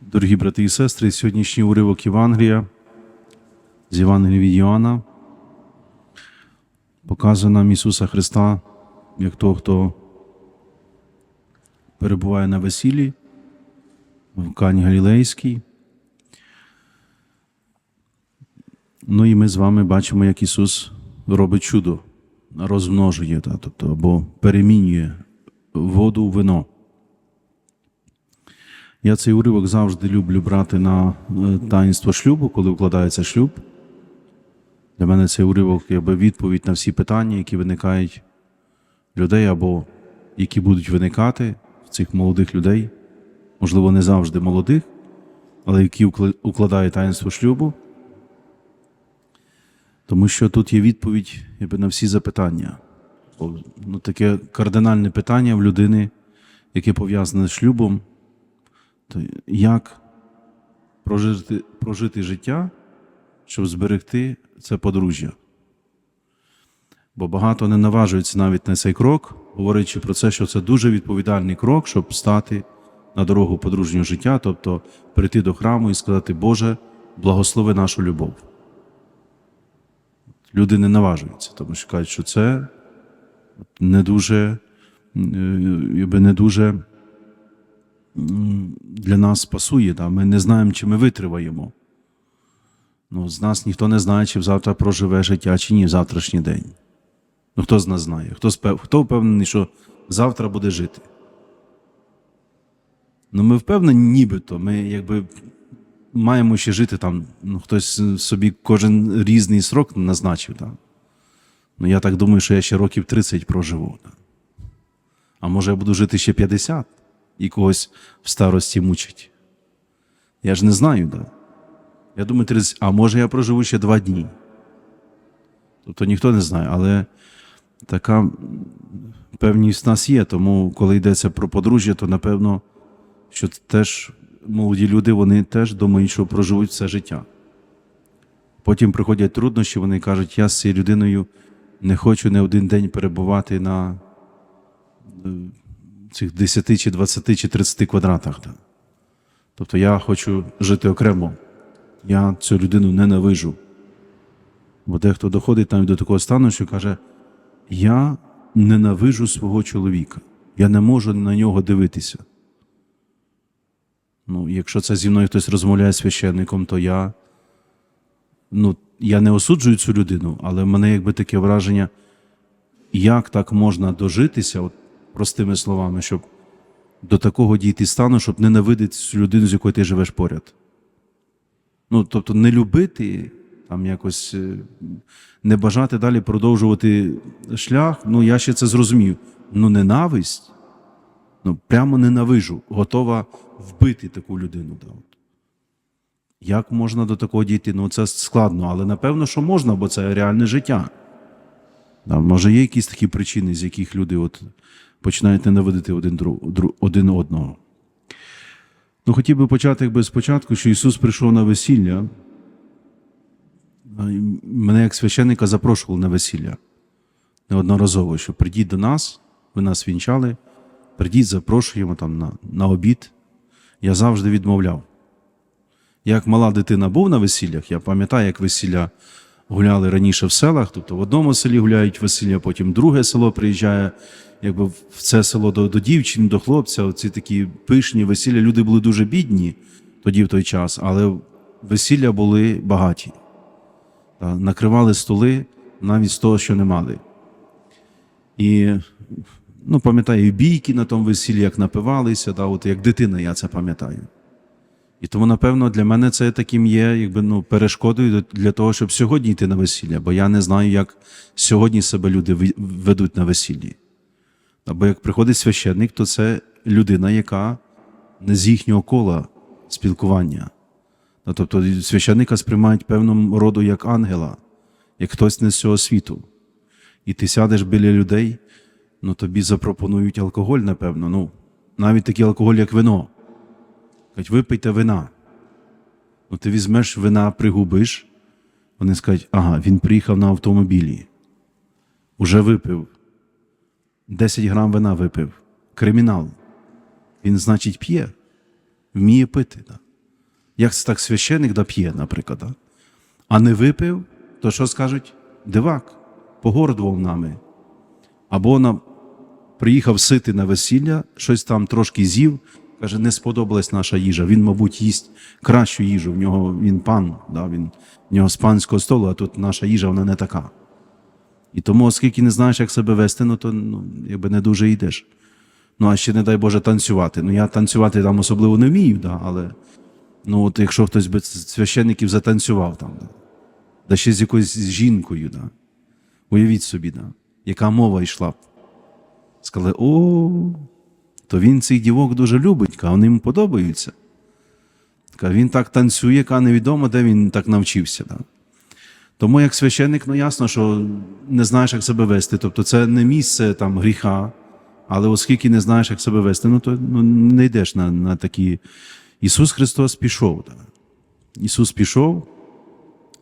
Дорогі брати і сестри, сьогоднішній уривок Євангелія з Євангелія від Йоанна показує нам Ісуса Христа як того, хто перебуває на весіллі в Кані Галілейській. Ну і ми з вами бачимо, як Ісус робить чудо, розмножує, тобто, або перемінює воду в вино. Я цей уривок завжди люблю брати на е, таїнство шлюбу, коли вкладається шлюб. Для мене цей уривок якби відповідь на всі питання, які виникають людей, або які будуть виникати в цих молодих людей, можливо, не завжди молодих, але які укла- укладають таїнство шлюбу. Тому що тут є відповідь якби, на всі запитання. Ну, таке кардинальне питання в людини, яке пов'язане з шлюбом, то як прожити, прожити життя, щоб зберегти це подружжя. Бо багато не наважуються навіть на цей крок, говорячи про це, що це дуже відповідальний крок, щоб стати на дорогу подружнього життя, тобто прийти до храму і сказати, Боже, благослови нашу любов. Люди не наважуються, тому що кажуть, що це не дуже, е, не дуже для нас пасує. Да? Ми не знаємо, чи ми витриваємо. Ну, з нас ніхто не знає, чи завтра проживе життя, чи ні в завтрашній день. Ну, хто з нас знає? Хто, спев... хто впевнений, що завтра буде жити? Ну, ми впевнені, нібито. Ми якби маємо ще жити там. Ну, хтось собі кожен різний срок назначив. Так? Ну, я так думаю, що я ще років 30 проживу. Так? А може я буду жити ще 50 і когось в старості мучить. Я ж не знаю, так. Я думаю, 30, а може я проживу ще два дні. Тобто ніхто не знає, але така певність в нас є. Тому, коли йдеться про подружжя, то напевно, що теж молоді люди, вони теж думають, що проживуть все життя. Потім приходять труднощі, вони кажуть, я з цією людиною не хочу не один день перебувати на е, цих 10 чи 20 чи 30 квадратах. Тобто я хочу жити окремо. Я цю людину ненавижу. Бо дехто доходить навіть до такого стану, що каже: Я ненавижу свого чоловіка, я не можу на нього дивитися. Ну, якщо це зі мною хтось розмовляє священником, то я, ну, я не осуджую цю людину, але в мене якби таке враження, як так можна дожитися, от, простими словами, щоб до такого дійти стану, щоб ненавидити цю людину, з якою ти живеш поряд. Ну, тобто, не любити, там якось е, не бажати далі продовжувати шлях, ну я ще це зрозумів. Ну, ненависть, ну прямо ненавижу, готова вбити таку людину. Да, от. Як можна до такого дійти? Ну, це складно, але напевно, що можна, бо це реальне життя. Да, може, є якісь такі причини, з яких люди от починають ненавидити один, друг, дру- один одного. Ну, хотів би почати якби спочатку, що Ісус прийшов на весілля. Мене як священника запрошували на весілля неодноразово, що прийдіть до нас, ви нас вінчали, прийдіть, запрошуємо там на, на обід. Я завжди відмовляв. Як мала дитина був на весіллях, я пам'ятаю, як весілля гуляли раніше в селах, тобто в одному селі гуляють весілля, потім друге село приїжджає, якби в це село до, до дівчин, до хлопця. Оці такі пишні весілля. Люди були дуже бідні тоді в той час, але весілля були багаті. Накривали столи навіть з того, що не мали. І ну, пам'ятаю, бійки на тому весіллі, як напивалися, да, от як дитина, я це пам'ятаю. І тому, напевно, для мене це таким є якби, ну, перешкодою для того, щоб сьогодні йти на весілля, бо я не знаю, як сьогодні себе люди ведуть на весіллі. Або як приходить священник, то це людина, яка не з їхнього кола спілкування. Ну, Тобто священника сприймають певному роду як ангела, як хтось не з цього світу. І ти сядеш біля людей, ну тобі запропонують алкоголь, напевно. Ну, навіть такий алкоголь, як вино. Кажуть, випийте вина. Ну, ти візьмеш вина, пригубиш. Вони скажуть, ага, він приїхав на автомобілі. Уже випив. 10 грам вина випив. Кримінал. Він, значить, п'є, вміє пити. Да? Як це так священик да п'є, наприклад. Да? А не випив, то що скажуть? Дивак, погордував нами. Або на, приїхав сити на весілля, щось там трошки з'їв, каже, не сподобалась наша їжа. Він, мабуть, їсть кращу їжу. В нього він пан, да? він, в нього з панського столу, а тут наша їжа вона не така. І тому, оскільки не знаєш, як себе вести, ну то ну, якби не дуже йдеш. Ну, а ще, не дай Боже, танцювати. Ну, я танцювати там особливо не вмію, да, але ну, от якщо хтось би з священників затанцював там, да, да ще з якоюсь жінкою, да, уявіть собі, да, яка мова йшла б. Сказали, о, то він цих дівок дуже любить, а вони йому подобаються. Він так танцює, яка невідомо, де він так навчився. Да. Тому як священник, ну ясно, що не знаєш, як себе вести. Тобто це не місце там гріха, але оскільки не знаєш, як себе вести, ну то ну, не йдеш на, на такі. Ісус Христос пішов. Да. Ісус пішов.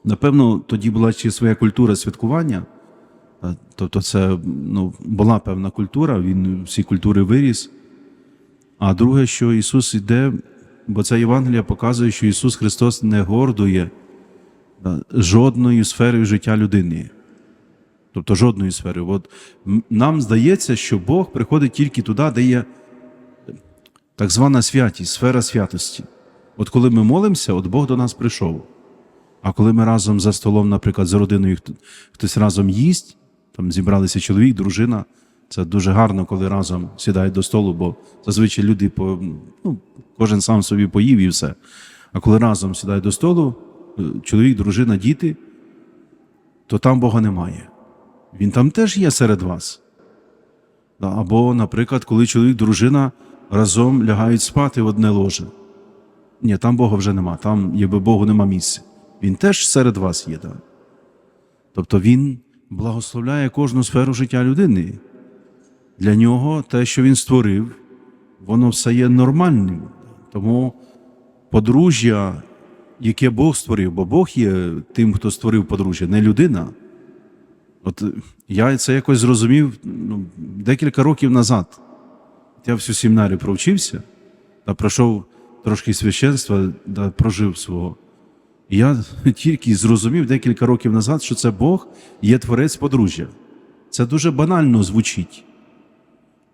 Напевно, тоді була ще своя культура святкування. Тобто, це ну, була певна культура, він всі культури виріс. А друге, що Ісус йде, бо ця Євангелія показує, що Ісус Христос не гордує жодною сферою життя людини. Тобто жодною сферою. От нам здається, що Бог приходить тільки туди, де є так звана святість, сфера святості. От коли ми молимося, от Бог до нас прийшов. А коли ми разом за столом, наприклад, з родиною хтось разом їсть, там зібралися чоловік, дружина. Це дуже гарно, коли разом сідають до столу, бо зазвичай люди по, ну, кожен сам собі поїв і все. А коли разом сідають до столу, е, чоловік, дружина, діти, то там Бога немає. Він там теж є серед вас. Або, наприклад, коли чоловік, дружина разом лягають спати в одне ложе. Ні, там Бога вже нема, там якби Богу нема місця. Він теж серед вас є. Да? Тобто Він благословляє кожну сферу життя людини. Для нього те, що він створив, воно все є нормальним. Тому подружжя, яке Бог створив, бо Бог є тим, хто створив подружжя, не людина. От я це якось зрозумів ну, декілька років назад. Я всю семінарію провчився та пройшов трошки священства, да, прожив свого. І я тільки зрозумів декілька років назад, що це Бог є творець подружжя. Це дуже банально звучить.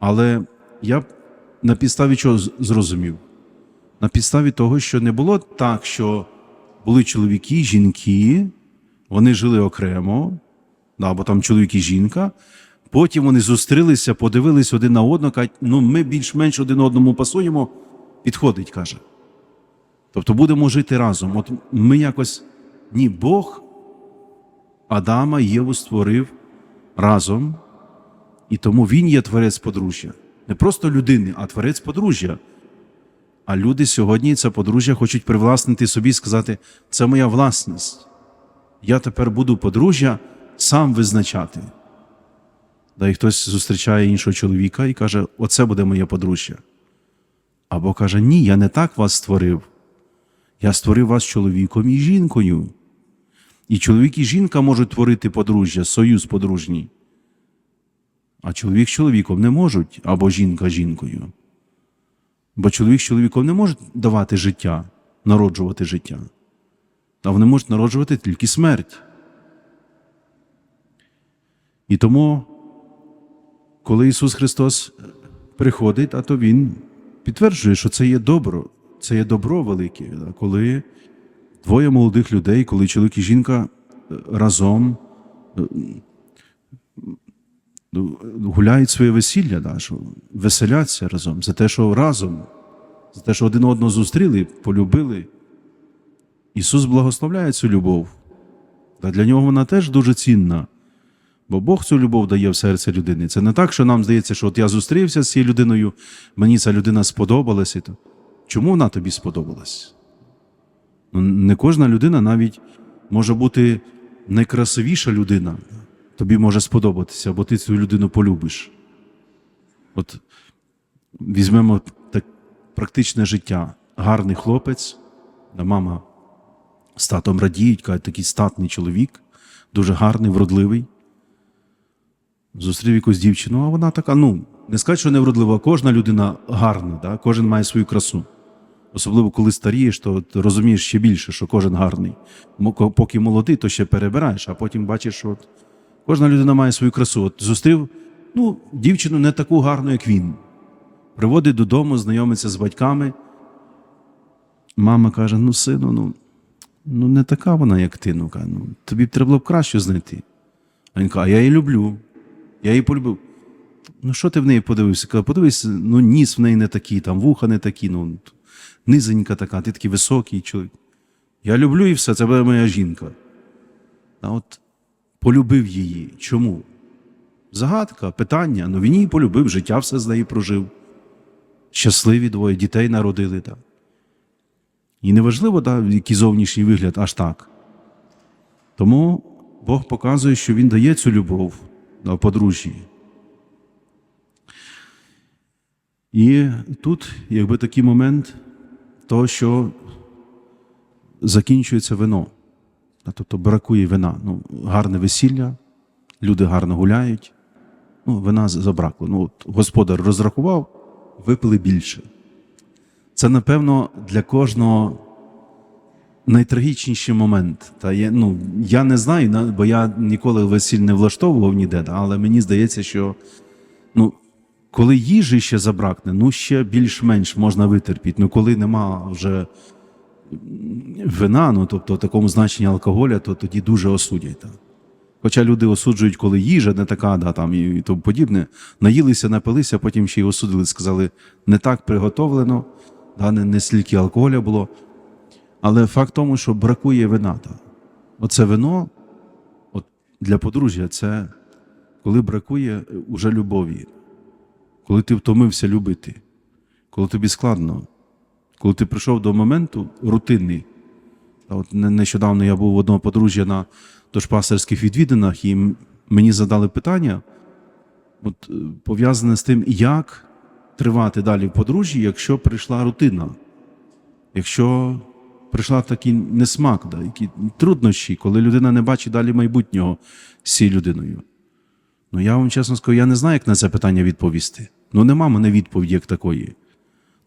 Але я на підставі чого зрозумів? На підставі того, що не було так, що були чоловіки, жінки, вони жили окремо, або там чоловік і жінка. Потім вони зустрілися, подивились один на одного, кажуть, ну ми більш-менш один одному пасуємо, підходить, каже. Тобто будемо жити разом. От ми якось ні Бог Адама і Єву створив разом, і тому він є творець подружжя. Не просто людини, а творець подружжя. А люди сьогодні це подружжя хочуть привласнити собі і сказати, це моя власність. Я тепер буду подружжя сам визначати. Да і хтось зустрічає іншого чоловіка і каже, оце буде моє подружжя. Або каже, ні, я не так вас створив. Я створив вас чоловіком і жінкою. І чоловік і жінка можуть творити подружжя, союз подружній. А чоловік з чоловіком не можуть, або жінка жінкою. Бо чоловік з чоловіком не можуть давати життя, народжувати життя. А вони можуть народжувати тільки смерть. І тому, коли Ісус Христос приходить, а то Він підтверджує, що це є добро, це є добро велике, коли двоє молодих людей, коли чоловік і жінка е, разом е, гуляють своє весілля, да, що веселяться разом, за те, що разом, за те, що один одного зустріли, полюбили. Ісус благословляє цю любов. Та для нього вона теж дуже цінна. Бо Бог цю любов дає в серце людини. Це не так, що нам здається, що от я зустрівся з цією людиною, мені ця людина сподобалася. Чому вона тобі сподобалась? Ну, не кожна людина навіть може бути найкрасивіша людина. Тобі може сподобатися, бо ти цю людину полюбиш. От візьмемо так практичне життя. Гарний хлопець, да, мама з татом радіють, кажуть, такий статний чоловік, дуже гарний, вродливий. Зустрів якусь дівчину, а вона така, ну, не сказати, що невродлива, кожна людина гарна, да? кожен має свою красу. Особливо коли старієш, то розумієш ще більше, що кожен гарний. Поки молодий, то ще перебираєш, а потім бачиш, що кожна людина має свою красу. От зустрів ну, дівчину не таку гарну, як він. Приводить додому, знайомиться з батьками. Мама каже: ну, сину, ну, ну не така вона, як ти. Ну, ну, тобі б треба було б краще знайти. А він каже, а я її люблю. Я її полюбив. Ну, що ти в неї подивився? Каже, подивись, ну ніс в неї не такий, там вуха не такі, ну низенька така, ти такий високий чоловік. Я люблю і все, це буде моя жінка. А от полюбив її. Чому? Загадка, питання. Ну він її полюбив, життя все з нею прожив. Щасливі двоє дітей народили. Так. І неважливо, так, який зовнішній вигляд, аж так. Тому Бог показує, що Він дає цю любов на подружжі. І тут, якби такий момент, то, що закінчується вино. Тобто бракує вина. Ну, гарне весілля, люди гарно гуляють. Ну, вина забракло. Ну, от господар розрахував, випили більше. Це, напевно, для кожного найтрагічніший момент. Та я, ну, я не знаю, бо я ніколи весіль не влаштовував ніде, але мені здається, що ну, коли їжі ще забракне, ну ще більш-менш можна витерпіти. Ну, коли нема вже вина, ну тобто в такому значенні алкоголя, то тоді дуже осудять. Та. Хоча люди осуджують, коли їжа не така, да, там, і, тому подібне, наїлися, напилися, потім ще й осудили, сказали, не так приготовлено, да, не, не стільки алкоголя було. Але факт в тому, що бракує вина. Та. Оце вино от, для подружжя це коли бракує е, уже любові, коли ти втомився любити, коли тобі складно, коли ти прийшов до моменту рутинний. От нещодавно я був в одного подружжя на дошпасерських відвідинах, і мені задали питання, от, е, пов'язане з тим, як тривати далі в подружжі, якщо прийшла рутина, якщо прийшла такий несмак, да, які труднощі, коли людина не бачить далі майбутнього з цією людиною. Ну я вам чесно скажу, я не знаю, як на це питання відповісти. Ну, нема мене відповіді як такої.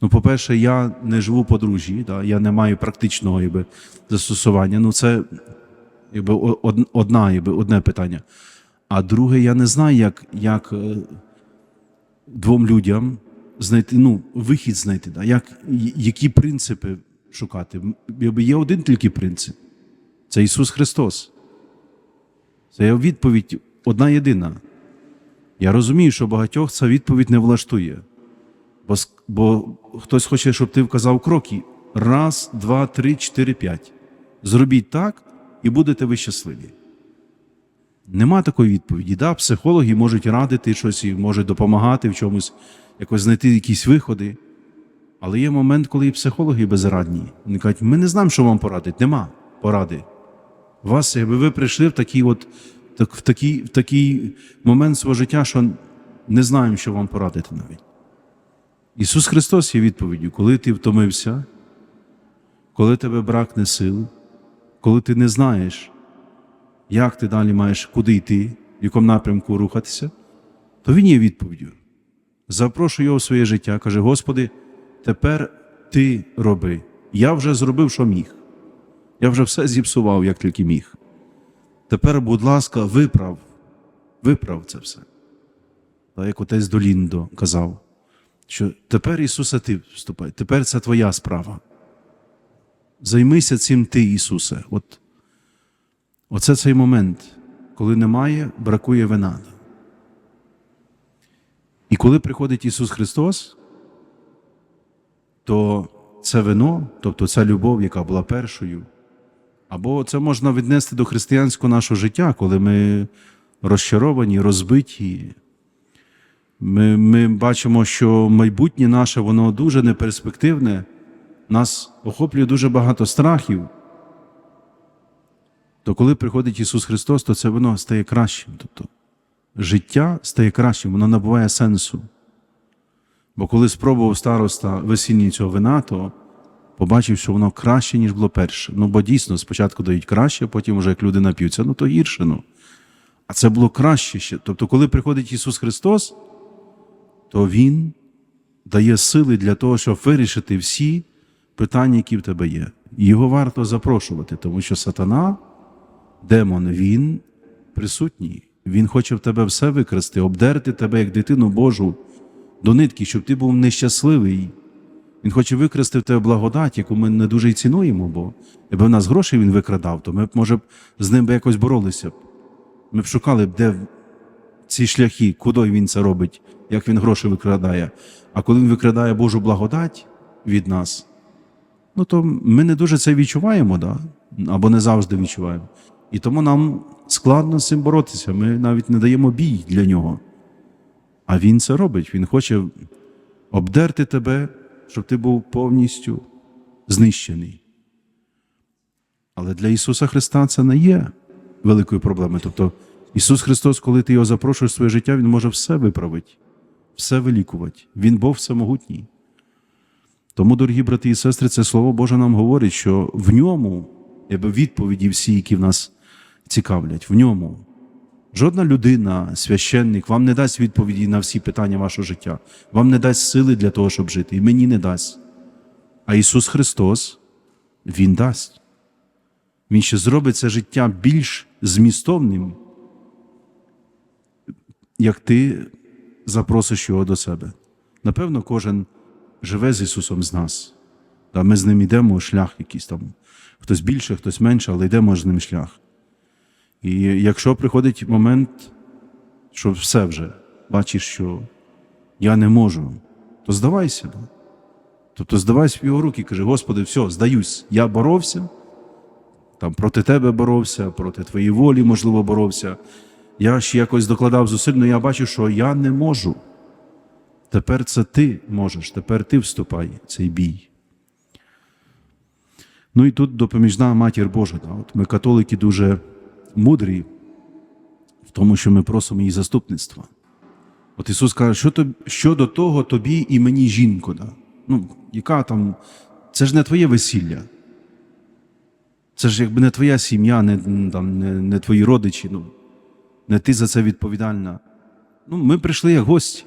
Ну, по-перше, я не живу подружжі, да, я не маю практичного якби, застосування. Ну, це якби, одна, якби, одне питання. А друге, я не знаю, як, як е, двом людям знайти, ну, вихід знайти, да, як, які принципи шукати. Якби є один тільки принцип це Ісус Христос. Це відповідь одна єдина. Я розумію, що багатьох ця відповідь не влаштує. Бо, бо хтось хоче, щоб ти вказав кроки. Раз, два, три, чотири, п'ять. Зробіть так, і будете ви щасливі. Нема такої відповіді. Да, психологи можуть радити щось і можуть допомагати в чомусь, якось знайти якісь виходи. Але є момент, коли і психологи безрадні. Вони кажуть, ми не знаємо, що вам порадити. Нема поради. Вас, якби ви прийшли в такий, от, так, в, такий, в такий момент свого життя, що не знаємо, що вам порадити навіть. Ісус Христос є відповіддю, коли ти втомився, коли тебе бракне сил, коли ти не знаєш, як ти далі маєш куди йти, в якому напрямку рухатися, то Він є відповіддю. Запрошує його в своє життя, каже: Господи, тепер ти роби. Я вже зробив, що міг. Я вже все зіпсував, як тільки міг. Тепер, будь ласка, виправ, виправ це все. Так, як отець Доліндо казав, що тепер Ісусе, ти вступай, тепер це твоя справа. Займися цим ти, Ісусе. От, оце цей момент, коли немає, бракує вина. І коли приходить Ісус Христос, то це вино, тобто ця любов, яка була першою, або це можна віднести до християнського нашого життя, коли ми розчаровані, розбиті. Ми, ми бачимо, що майбутнє наше, воно дуже неперспективне, нас охоплює дуже багато страхів. То коли приходить Ісус Христос, то це воно стає кращим. Тобто життя стає кращим, воно набуває сенсу. Бо коли спробував староста весільні цього вина, то побачив, що воно краще, ніж було перше. Ну, бо дійсно спочатку дають краще, потім вже як люди нап'ються, ну то гірше. Ну. А це було краще ще. Тобто, коли приходить Ісус Христос, то Він дає сили для того, щоб вирішити всі питання, які в тебе є. Його варто запрошувати, тому що сатана, демон, він присутній. Він хоче в тебе все викрасти, обдерти тебе як дитину Божу до нитки, щоб ти був нещасливий. Він хоче викрасти в тебе благодать, яку ми не дуже й цінуємо, бо якби в нас грошей він викрадав, то ми б, може, б з ним би якось боролися б. Ми б шукали б, де ці шляхи, куди він це робить, як він гроші викрадає. А коли він викрадає Божу благодать від нас, ну то ми не дуже це відчуваємо, да? або не завжди відчуваємо. І тому нам складно з цим боротися. Ми навіть не даємо бій для нього. А він це робить. Він хоче обдерти тебе, щоб ти був повністю знищений. Але для Ісуса Христа це не є великою проблемою. Тобто, Ісус Христос, коли ти його запрошуєш в своє життя, Він може все виправити, все вилікувати. Він Бог всемогутній. Тому, дорогі брати і сестри, це Слово Боже нам говорить, що в ньому, якби відповіді всі, які в нас цікавлять, в ньому. Жодна людина, священник, вам не дасть відповіді на всі питання вашого життя, вам не дасть сили для того, щоб жити, і мені не дасть. А Ісус Христос, Він дасть. Він ще зробить це життя більш змістовним, як ти запросиш його до себе. Напевно, кожен живе з Ісусом з нас. Ми з ним йдемо шлях якийсь там. Хтось більше, хтось менше, але йдемо з ним шлях. І якщо приходить момент, що все вже, бачиш, що я не можу, то здавайся. Тобто здавайся в його руки, і каже, Господи, все, здаюсь, я боровся, там проти тебе боровся, проти твоєї волі, можливо, боровся. Я ще якось докладав зусиль, але я бачу, що я не можу. Тепер це ти можеш, тепер ти вступай в цей бій. Ну і тут допоміжна матір Божа. Да? От ми, католики, дуже мудрі в тому, що ми просимо її заступництва. От Ісус каже, що, тоб- що до того тобі і мені жінко. Да? Ну, яка там, це ж не твоє весілля. Це ж якби не твоя сім'я, не, там, не, не твої родичі, ну, не ти за це відповідальна. Ну, ми прийшли як гості.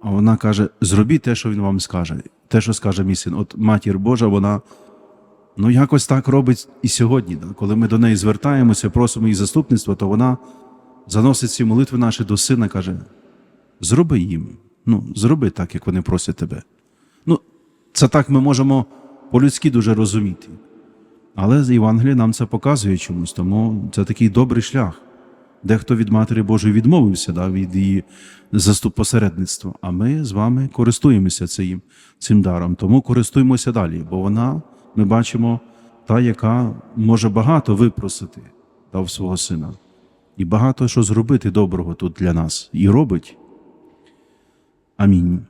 А вона каже: зробіть те, що він вам скаже, те, що скаже мій син. От матір Божа, вона ну якось так робить і сьогодні. Да? Коли ми до неї звертаємося, просимо її заступництва, то вона заносить ці молитви наші до сина, каже: зроби їм, ну, зроби так, як вони просять тебе. Ну, це так ми можемо по-людськи дуже розуміти. Але з Євангелія нам це показує чомусь, тому це такий добрий шлях. Дехто від Матері Божої відмовився да, від її заступ посередництва, а ми з вами користуємося цим, цим даром. Тому користуємося далі, бо вона, ми бачимо, та, яка може багато випросити дав свого сина, і багато що зробити доброго тут для нас, і робить. Амінь.